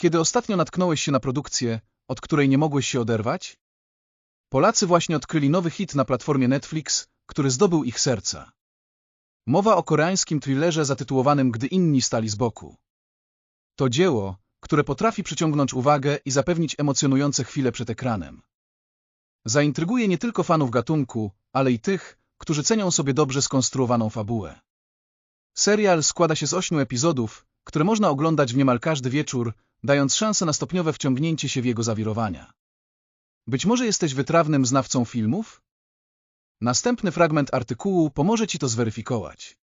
Kiedy ostatnio natknąłeś się na produkcję, od której nie mogłeś się oderwać? Polacy właśnie odkryli nowy hit na platformie Netflix, który zdobył ich serca. Mowa o koreańskim thrillerze zatytułowanym Gdy inni stali z boku. To dzieło, które potrafi przyciągnąć uwagę i zapewnić emocjonujące chwile przed ekranem. Zaintryguje nie tylko fanów gatunku, ale i tych, którzy cenią sobie dobrze skonstruowaną fabułę. Serial składa się z ośmiu epizodów, które można oglądać w niemal każdy wieczór, dając szansę na stopniowe wciągnięcie się w jego zawirowania. Być może jesteś wytrawnym znawcą filmów? Następny fragment artykułu pomoże Ci to zweryfikować.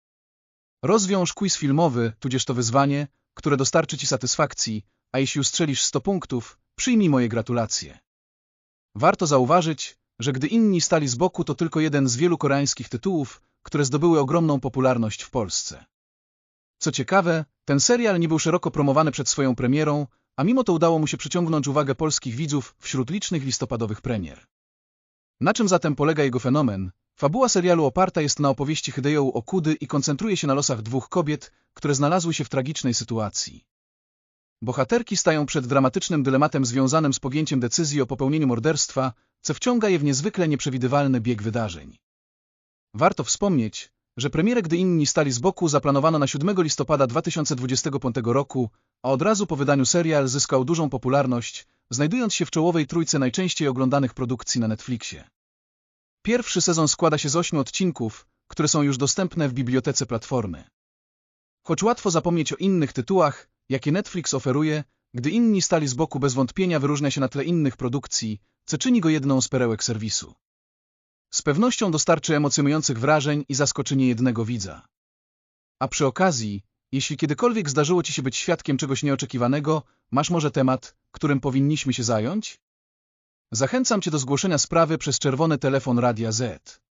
Rozwiąż quiz filmowy, tudzież to wyzwanie, które dostarczy Ci satysfakcji, a jeśli ustrzelisz 100 punktów, przyjmij moje gratulacje. Warto zauważyć, że gdy inni stali z boku to tylko jeden z wielu koreańskich tytułów, które zdobyły ogromną popularność w Polsce. Co ciekawe, ten serial nie był szeroko promowany przed swoją premierą, a mimo to udało mu się przyciągnąć uwagę polskich widzów wśród licznych listopadowych premier. Na czym zatem polega jego fenomen? Fabuła serialu oparta jest na opowieści Hideo Okudy i koncentruje się na losach dwóch kobiet, które znalazły się w tragicznej sytuacji. Bohaterki stają przed dramatycznym dylematem związanym z podjęciem decyzji o popełnieniu morderstwa, co wciąga je w niezwykle nieprzewidywalny bieg wydarzeń. Warto wspomnieć, że premierę Gdy inni stali z boku zaplanowano na 7 listopada 2025 roku, a od razu po wydaniu serial zyskał dużą popularność, znajdując się w czołowej trójce najczęściej oglądanych produkcji na Netflixie. Pierwszy sezon składa się z ośmiu odcinków, które są już dostępne w bibliotece platformy. Choć łatwo zapomnieć o innych tytułach, jakie Netflix oferuje, gdy inni stali z boku bez wątpienia wyróżnia się na tle innych produkcji, co czyni go jedną z perełek serwisu. Z pewnością dostarczy emocjonujących wrażeń i zaskoczy niejednego widza. A przy okazji, jeśli kiedykolwiek zdarzyło Ci się być świadkiem czegoś nieoczekiwanego, masz może temat, którym powinniśmy się zająć? Zachęcam Cię do zgłoszenia sprawy przez czerwony telefon Radia Z.